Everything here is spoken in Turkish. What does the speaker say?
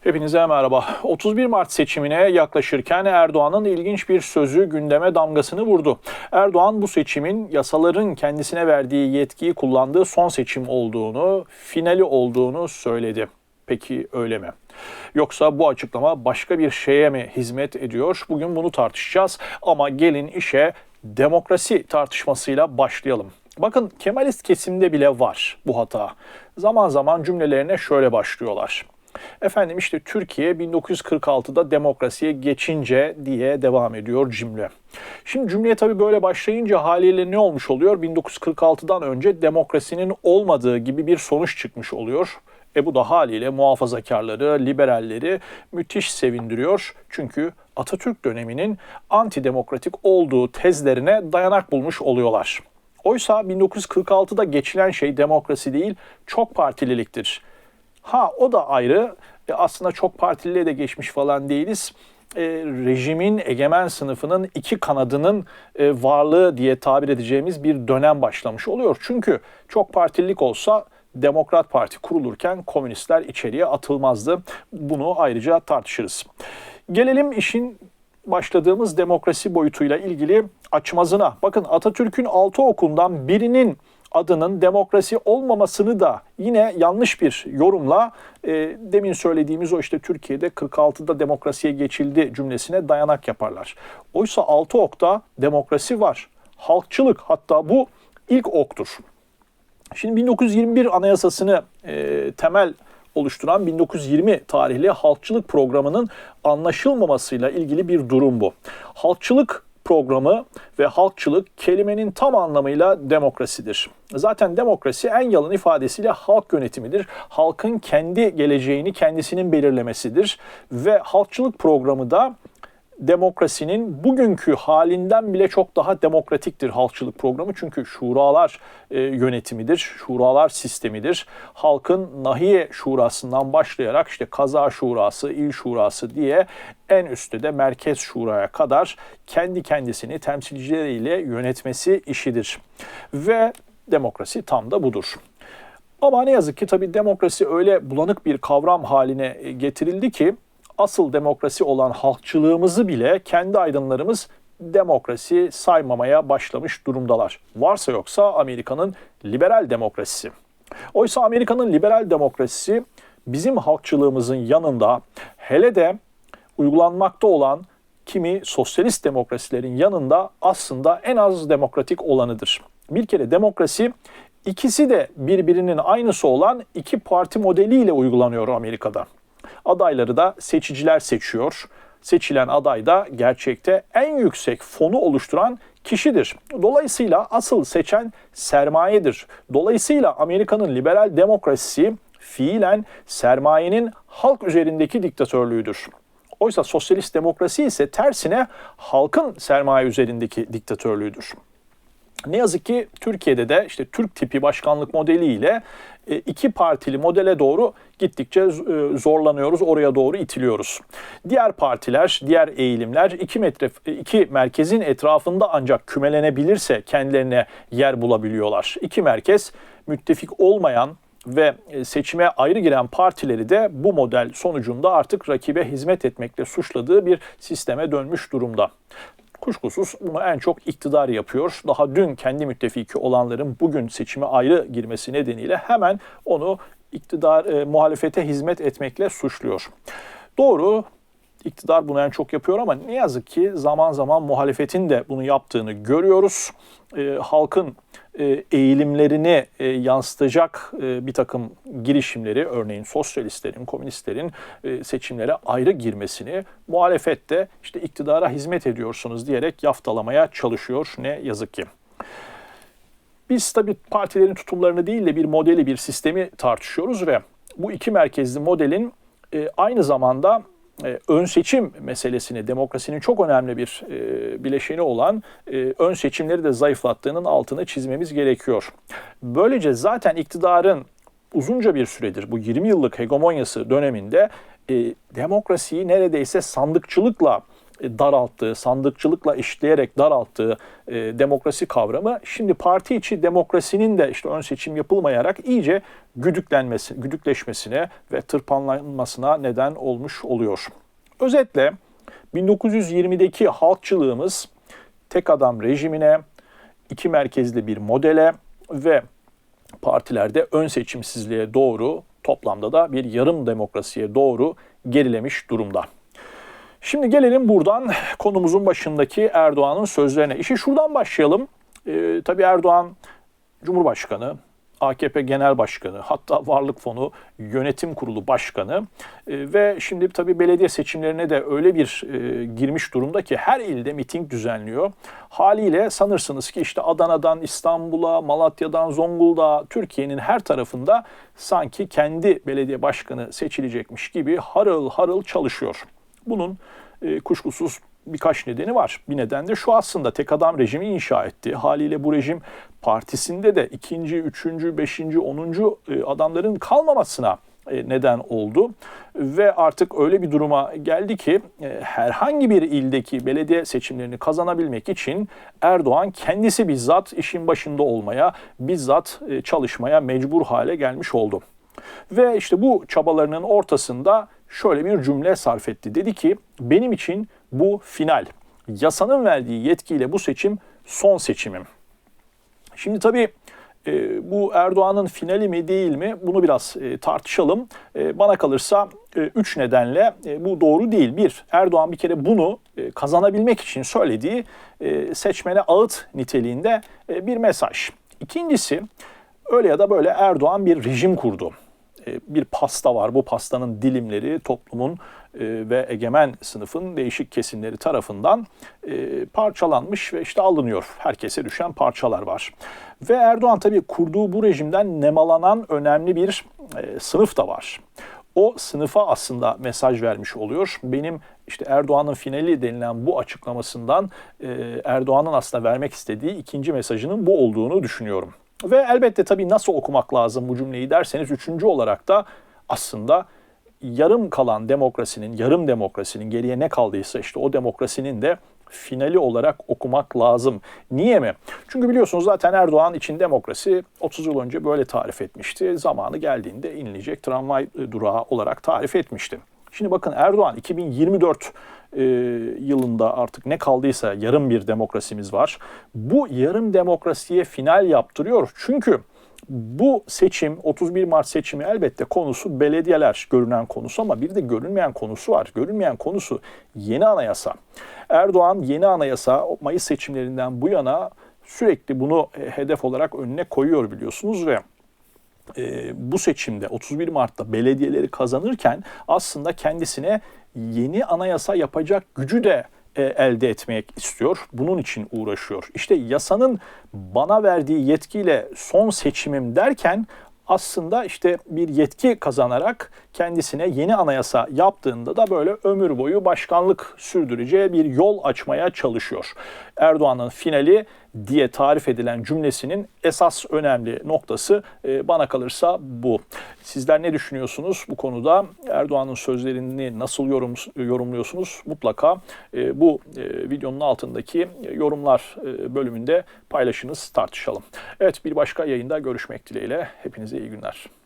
Hepinize merhaba. 31 Mart seçimine yaklaşırken Erdoğan'ın ilginç bir sözü gündeme damgasını vurdu. Erdoğan bu seçimin yasaların kendisine verdiği yetkiyi kullandığı son seçim olduğunu, finali olduğunu söyledi. Peki öyle mi? Yoksa bu açıklama başka bir şeye mi hizmet ediyor? Bugün bunu tartışacağız ama gelin işe demokrasi tartışmasıyla başlayalım. Bakın Kemalist kesimde bile var bu hata. Zaman zaman cümlelerine şöyle başlıyorlar. Efendim işte Türkiye 1946'da demokrasiye geçince diye devam ediyor cümle. Şimdi cümleye tabii böyle başlayınca haliyle ne olmuş oluyor? 1946'dan önce demokrasinin olmadığı gibi bir sonuç çıkmış oluyor. E bu da haliyle muhafazakarları, liberalleri müthiş sevindiriyor. Çünkü Atatürk döneminin antidemokratik olduğu tezlerine dayanak bulmuş oluyorlar. Oysa 1946'da geçilen şey demokrasi değil, çok partililiktir. Ha o da ayrı. E, aslında çok partililiğe de geçmiş falan değiliz. E, rejimin egemen sınıfının iki kanadının e, varlığı diye tabir edeceğimiz bir dönem başlamış oluyor. Çünkü çok partililik olsa Demokrat Parti kurulurken komünistler içeriye atılmazdı. Bunu ayrıca tartışırız. Gelelim işin başladığımız demokrasi boyutuyla ilgili açmazına. Bakın Atatürk'ün altı okundan birinin adının demokrasi olmamasını da yine yanlış bir yorumla e, demin söylediğimiz o işte Türkiye'de 46'da demokrasiye geçildi cümlesine dayanak yaparlar. Oysa altı okta demokrasi var. Halkçılık hatta bu ilk oktur. Şimdi 1921 Anayasası'nı e, temel oluşturan 1920 tarihli halkçılık programının anlaşılmamasıyla ilgili bir durum bu. Halkçılık programı ve halkçılık kelimenin tam anlamıyla demokrasidir. Zaten demokrasi en yalın ifadesiyle halk yönetimidir. Halkın kendi geleceğini kendisinin belirlemesidir ve halkçılık programı da demokrasinin bugünkü halinden bile çok daha demokratiktir halkçılık programı. Çünkü şuralar e, yönetimidir, şuralar sistemidir. Halkın nahiye şurasından başlayarak işte kaza şurası, il şurası diye en üstte de merkez şuraya kadar kendi kendisini temsilcileriyle yönetmesi işidir. Ve demokrasi tam da budur. Ama ne yazık ki tabii demokrasi öyle bulanık bir kavram haline getirildi ki asıl demokrasi olan halkçılığımızı bile kendi aydınlarımız demokrasi saymamaya başlamış durumdalar. Varsa yoksa Amerika'nın liberal demokrasisi. Oysa Amerika'nın liberal demokrasisi bizim halkçılığımızın yanında hele de uygulanmakta olan kimi sosyalist demokrasilerin yanında aslında en az demokratik olanıdır. Bir kere demokrasi ikisi de birbirinin aynısı olan iki parti modeliyle uygulanıyor Amerika'da. Adayları da seçiciler seçiyor. Seçilen aday da gerçekte en yüksek fonu oluşturan kişidir. Dolayısıyla asıl seçen sermayedir. Dolayısıyla Amerika'nın liberal demokrasisi fiilen sermayenin halk üzerindeki diktatörlüğüdür. Oysa sosyalist demokrasi ise tersine halkın sermaye üzerindeki diktatörlüğüdür. Ne yazık ki Türkiye'de de işte Türk tipi başkanlık modeliyle iki partili modele doğru gittikçe e, zorlanıyoruz, oraya doğru itiliyoruz. Diğer partiler, diğer eğilimler iki, metre, e, iki merkezin etrafında ancak kümelenebilirse kendilerine yer bulabiliyorlar. İki merkez müttefik olmayan ve seçime ayrı giren partileri de bu model sonucunda artık rakibe hizmet etmekle suçladığı bir sisteme dönmüş durumda. Kuşkusuz bunu en çok iktidar yapıyor. Daha dün kendi müttefiki olanların bugün seçime ayrı girmesi nedeniyle hemen onu iktidar e, muhalefete hizmet etmekle suçluyor. Doğru iktidar bunu en çok yapıyor ama ne yazık ki zaman zaman muhalefetin de bunu yaptığını görüyoruz. E, halkın e, eğilimlerini e, yansıtacak e, bir takım girişimleri örneğin sosyalistlerin, komünistlerin seçimlere ayrı girmesini muhalefette işte iktidara hizmet ediyorsunuz diyerek yaftalamaya çalışıyor ne yazık ki. Biz tabii partilerin tutumlarını değil de bir modeli, bir sistemi tartışıyoruz ve bu iki merkezli modelin aynı zamanda e, ön seçim meselesini, demokrasinin çok önemli bir e, bileşeni olan e, ön seçimleri de zayıflattığının altını çizmemiz gerekiyor. Böylece zaten iktidarın uzunca bir süredir bu 20 yıllık hegemonyası döneminde demokrasiyi neredeyse sandıkçılıkla e, daralttığı, sandıkçılıkla işleyerek daralttığı e, demokrasi kavramı şimdi parti içi demokrasinin de işte ön seçim yapılmayarak iyice güdüklenmesi, güdükleşmesine ve tırpanlanmasına neden olmuş oluyor. Özetle 1920'deki halkçılığımız tek adam rejimine, iki merkezli bir modele ve partilerde ön seçimsizliğe doğru toplamda da bir yarım demokrasiye doğru gerilemiş durumda. Şimdi gelelim buradan konumuzun başındaki Erdoğan'ın sözlerine. İşi şuradan başlayalım. Ee, tabii Erdoğan Cumhurbaşkanı, AKP Genel Başkanı, hatta Varlık Fonu Yönetim Kurulu Başkanı e, ve şimdi tabii belediye seçimlerine de öyle bir e, girmiş durumda ki her ilde miting düzenliyor. Haliyle sanırsınız ki işte Adana'dan İstanbul'a, Malatya'dan Zonguldak'a, Türkiye'nin her tarafında sanki kendi belediye başkanı seçilecekmiş gibi harıl harıl çalışıyor. Bunun e, kuşkusuz birkaç nedeni var. Bir neden de şu aslında tek adam rejimi inşa etti. Haliyle bu rejim partisinde de ikinci, üçüncü, beşinci, onuncu e, adamların kalmamasına e, neden oldu. Ve artık öyle bir duruma geldi ki e, herhangi bir ildeki belediye seçimlerini kazanabilmek için Erdoğan kendisi bizzat işin başında olmaya, bizzat çalışmaya mecbur hale gelmiş oldu. Ve işte bu çabalarının ortasında şöyle bir cümle sarf etti. Dedi ki benim için bu final. Yasanın verdiği yetkiyle bu seçim son seçimim. Şimdi tabii e, bu Erdoğan'ın finali mi değil mi bunu biraz e, tartışalım. E, bana kalırsa e, üç nedenle e, bu doğru değil. Bir, Erdoğan bir kere bunu e, kazanabilmek için söylediği e, seçmene ağıt niteliğinde e, bir mesaj. İkincisi, öyle ya da böyle Erdoğan bir rejim kurdu. E, bir pasta var. Bu pastanın dilimleri toplumun e, ve egemen sınıfın değişik kesimleri tarafından e, parçalanmış ve işte alınıyor. Herkese düşen parçalar var. Ve Erdoğan tabii kurduğu bu rejimden nemalanan önemli bir sınıf da var. O sınıfa aslında mesaj vermiş oluyor. Benim işte Erdoğan'ın finali denilen bu açıklamasından Erdoğan'ın aslında vermek istediği ikinci mesajının bu olduğunu düşünüyorum. Ve elbette tabii nasıl okumak lazım bu cümleyi derseniz üçüncü olarak da aslında yarım kalan demokrasinin, yarım demokrasinin geriye ne kaldıysa işte o demokrasinin de finali olarak okumak lazım. Niye mi? Çünkü biliyorsunuz zaten Erdoğan için demokrasi 30 yıl önce böyle tarif etmişti. Zamanı geldiğinde inilecek tramvay durağı olarak tarif etmişti. Şimdi bakın Erdoğan 2024 e, yılında artık ne kaldıysa yarım bir demokrasimiz var. Bu yarım demokrasiye final yaptırıyor. Çünkü bu seçim 31 Mart seçimi elbette konusu belediyeler görünen konusu ama bir de görünmeyen konusu var. Görünmeyen konusu yeni anayasa. Erdoğan yeni anayasa Mayıs seçimlerinden bu yana sürekli bunu e, hedef olarak önüne koyuyor biliyorsunuz ve e, bu seçimde 31 Mart'ta belediyeleri kazanırken aslında kendisine yeni anayasa yapacak gücü de e, elde etmek istiyor. Bunun için uğraşıyor. İşte yasanın bana verdiği yetkiyle son seçimim derken aslında işte bir yetki kazanarak kendisine yeni anayasa yaptığında da böyle ömür boyu başkanlık sürdüreceği bir yol açmaya çalışıyor. Erdoğan'ın finali diye tarif edilen cümlesinin esas önemli noktası e, bana kalırsa bu. Sizler ne düşünüyorsunuz bu konuda? Erdoğan'ın sözlerini nasıl yorum, yorumluyorsunuz? Mutlaka e, bu e, videonun altındaki yorumlar bölümünde paylaşınız, tartışalım. Evet bir başka yayında görüşmek dileğiyle. Hepinize iyi günler.